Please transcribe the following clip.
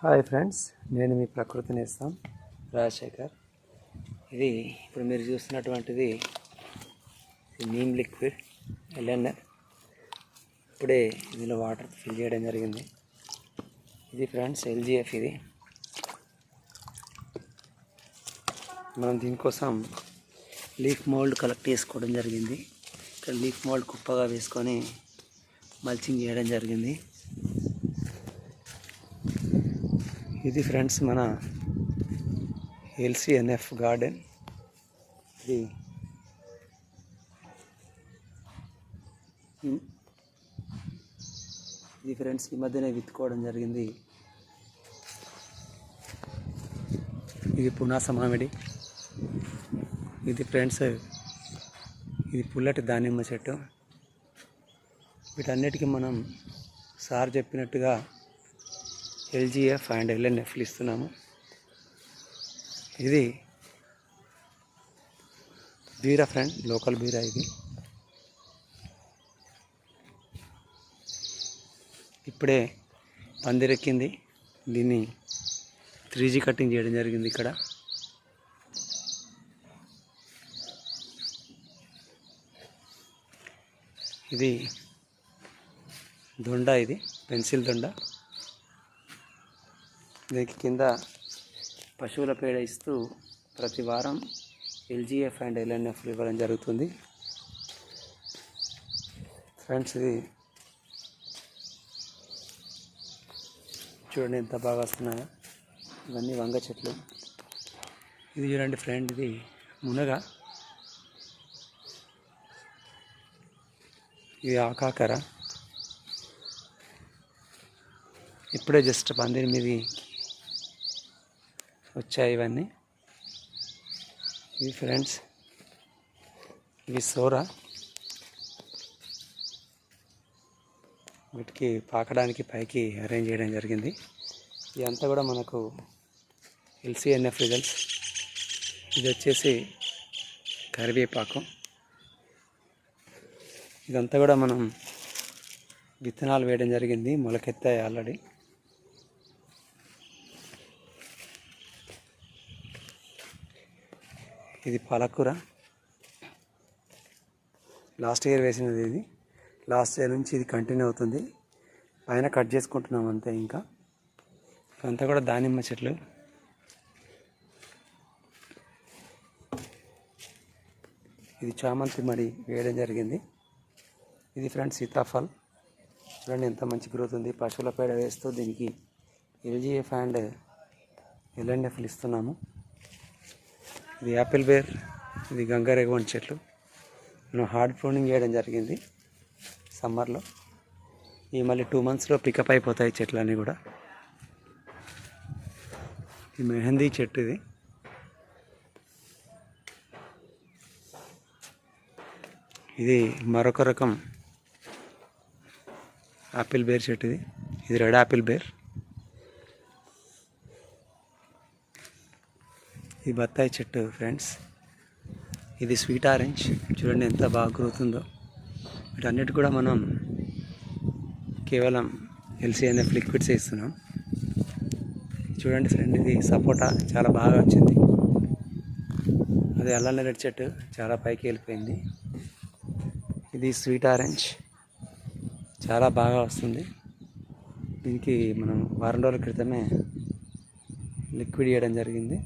Hi friends నేను మీ ప్రకృతిని ఇస్తాం రాజశేఖర్. ఇది ఇప్పుడు మీరు చూస్తున్నటువంటిది నీమ్ లిక్విడ్ ఎల్ఎన్ఆర్ ఇప్పుడే ఇందులో వాటర్ ఫిల్ చేయడం జరిగింది. ఇది ఫ్రెండ్స్ ఎల్జిఎఫ్ ఇది. మనం దీనికోసం లీఫ్ మోల్డ్ కలెక్ట్ చేసుకోవడం జరిగింది. ఇక్కడ లీఫ్ మోల్డ్ కుప్పగా వేసుకొని మల్చింగ్ చేయడం జరిగింది. ఇది ఫ్రెండ్స్ మన ఎల్సిఎన్ఎఫ్ గార్డెన్. ఇది ఇది ఫ్రెండ్స్ ఈ మధ్యనే విత్తుకోవడం జరిగింది. ఇది పునాస మామిడి ఇది ఫ్రెండ్స్ ఇది పుల్లటి దానిమ్మ చెట్టు. వీటన్నిటికీ మనం సార్ చెప్పినట్టుగా ఎల్జీఎఫ్ అండ్ ఎల్ఎన్ఎఫ్లు ఇస్తున్నాము. ఇది బీరా ఫ్రెండ్ లోకల్ బీరా ఇది. ఇప్పుడే పందిరెక్కింది. దీన్ని త్రీ జీ కటింగ్ చేయడం జరిగింది ఇక్కడ. ఇది దొండ ఇది పెన్సిల్ దొండ. దీనికి కింద పశువుల పేడ ఇస్తూ ప్రతి వారం ఎల్జీఎఫ్ అండ్ ఎల్ఎన్ఎఫ్ ఇవ్వడం జరుగుతుంది. ఫ్రెండ్స్ ఇది చూడండి ఎంత బాగా వస్తున్నాయో. ఇవన్నీ వంగ చెట్లు. ఇది చూడండి ఫ్రెండ్ ఇది మునగ. ఇది ఆకాకర. ఇప్పుడే జస్ట్ పందిరి మీది వచ్చాయి ఇవన్నీ. ఇవి ఫ్రెండ్స్ ఇవి సోరా. వీటికి పాకడానికి పైకి అరేంజ్ చేయడం జరిగింది. ఇదంతా కూడా మనకు ఎల్సీఎన్ఎఫ్ రిజల్ట్స్ ఇది వచ్చేసి కరివేపాకు. ఇదంతా కూడా మనం విత్తనాలు వేయడం జరిగింది. మొలకెత్తాయి ఆల్రెడీ. ఇది పాలకూర. లాస్ట్ ఇయర్ వేసినది ఇది. లాస్ట్ ఇయర్ నుంచి ఇది కంటిన్యూ అవుతుంది. పైన కట్ చేసుకుంటున్నాం అంతే ఇంకా. అంతా కూడా దానిమ్మ చెట్లు. ఇది చామంతి మడి వేయడం జరిగింది. ఇది ఫ్రెండ్స్ సీతాఫల్. చూడండి ఎంత మంచి గ్రోత్ ఉంది. పశువుల పేడ వేస్తూ దీనికి ఎల్జీఎఫ్ అండ్ ఎల్ఎన్ఎఫ్లు ఇస్తున్నాము. ఇది యాపిల్ బేర్ ఇది గంగారేగోండి చెట్లు. మనం హార్డ్ ప్రూనింగ్ చేయడం జరిగింది సమ్మర్లో. ఈ మళ్ళీ టూ మంత్స్లో పికప్ అయిపోతాయి చెట్లన్నీ కూడా. ఈ మెహందీ చెట్టు ఇది. ఇది మరొక రకం ఆపిల్ బేర్ చెట్టు ఇది. ఇది రెడ్ ఆపిల్ బేర్ ఇది బత్తాయి చెట్టు ఫ్రెండ్స్ ఇది స్వీట్ ఆరెంజ్ చూడండి ఎంత బాగా గ్రోత్ ఉందో వీటన్నిటి కూడా మనం కేవలం ఎల్సిఎన్ఎఫ్ లిక్విడ్స్ ఇస్తున్నాం. చూడండి ఫ్రెండ్ ఇది సపోటా. చాలా బాగా వచ్చింది. అది అల్లం రెడ్ చెట్టు. చాలా పైకి వెళ్ళిపోయింది. ఇది స్వీట్ ఆరెంజ్ చాలా బాగా వస్తుంది. దీనికి మనం వారం రోజుల క్రితమే లిక్విడ్ ఇవ్వడం జరిగింది.